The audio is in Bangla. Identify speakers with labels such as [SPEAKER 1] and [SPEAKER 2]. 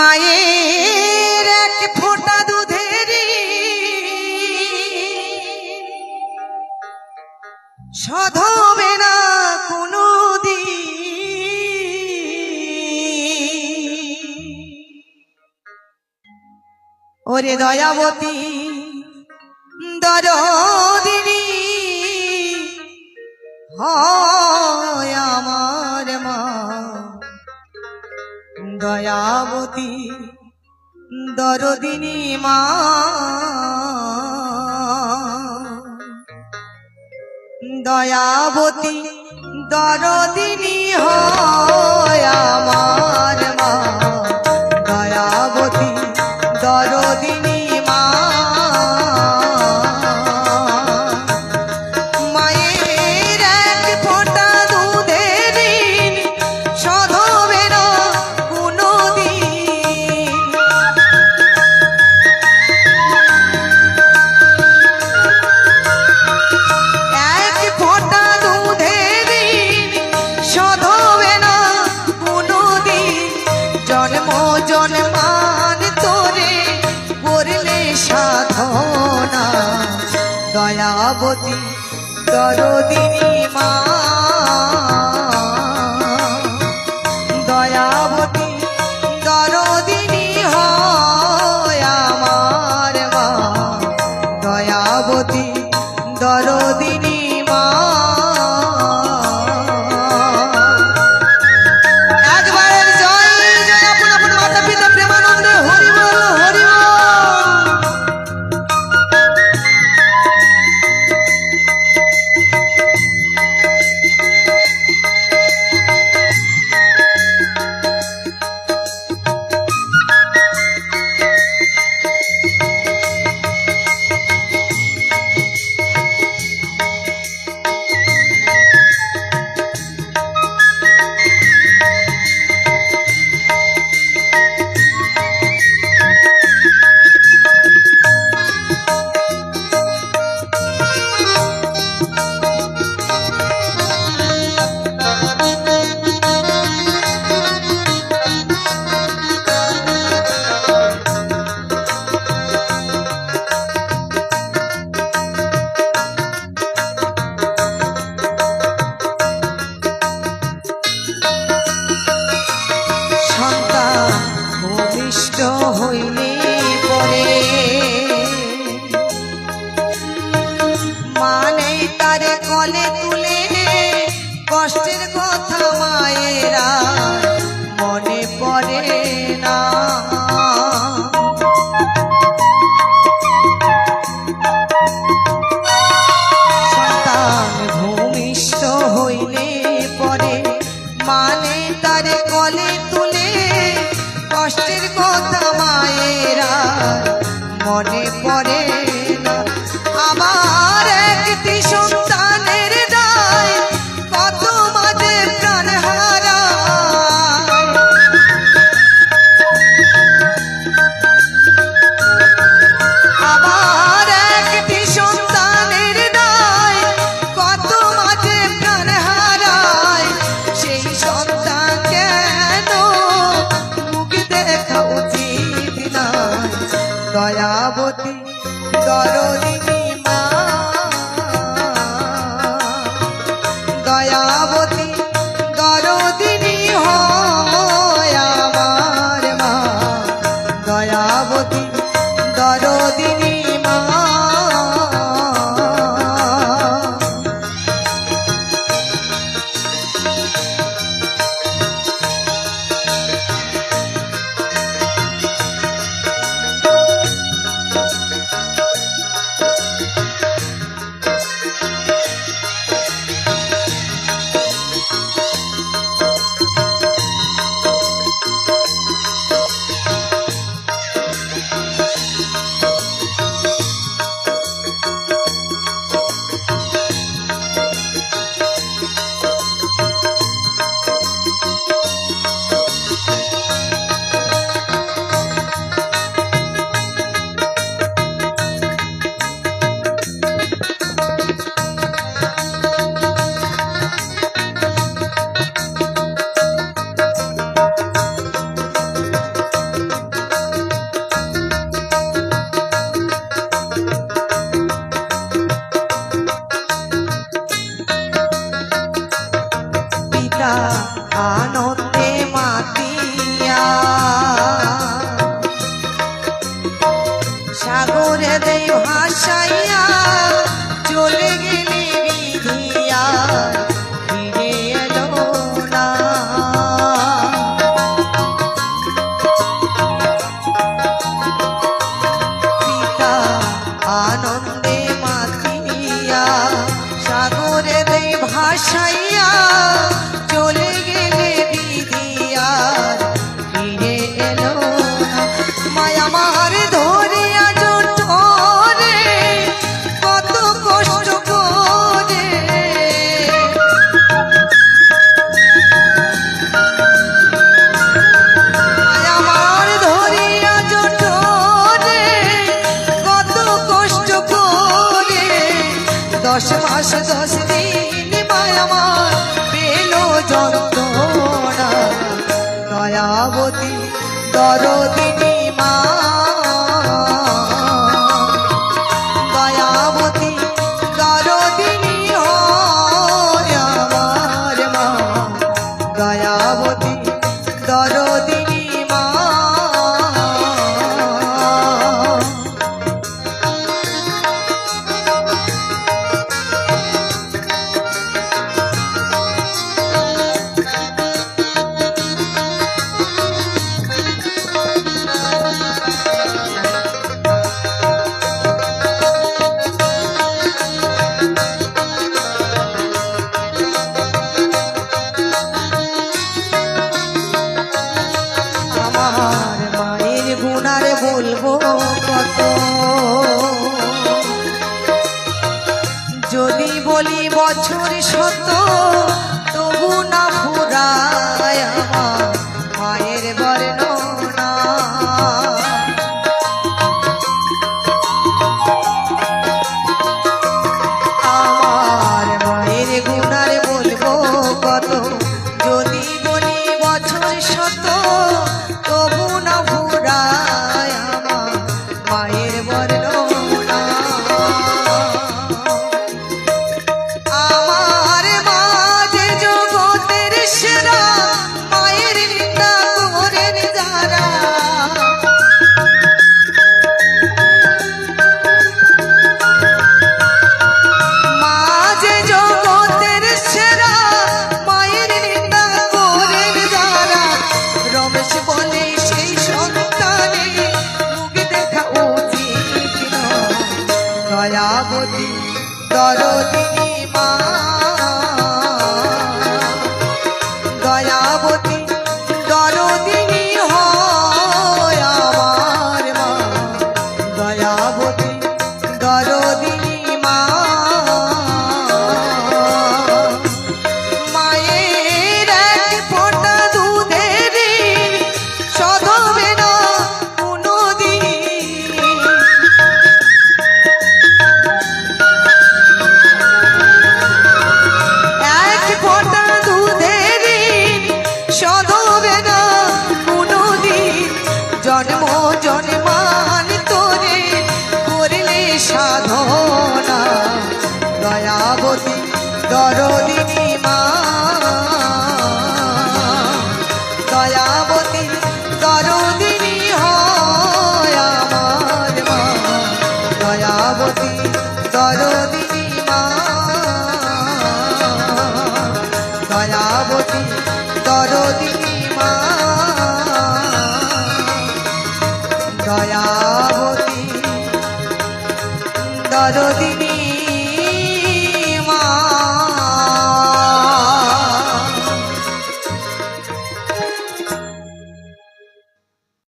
[SPEAKER 1] মায়ের এক ফোঁটা দুধের সধবে না কোনো ওরে দয়াবতী দরদিনী হ দয়াবতী দরদিনী মা। দয়াবতী দরদিনী হয় আমার। দুজন মান তোরে করলে সাধনা। দয়াবতী দরদিনী মা। কষ্টের কথা মায়েরা মনে পড়ে আশাই मायावती दरोदिनी যদি বলি বছর শত তবু না ফুরায়া вот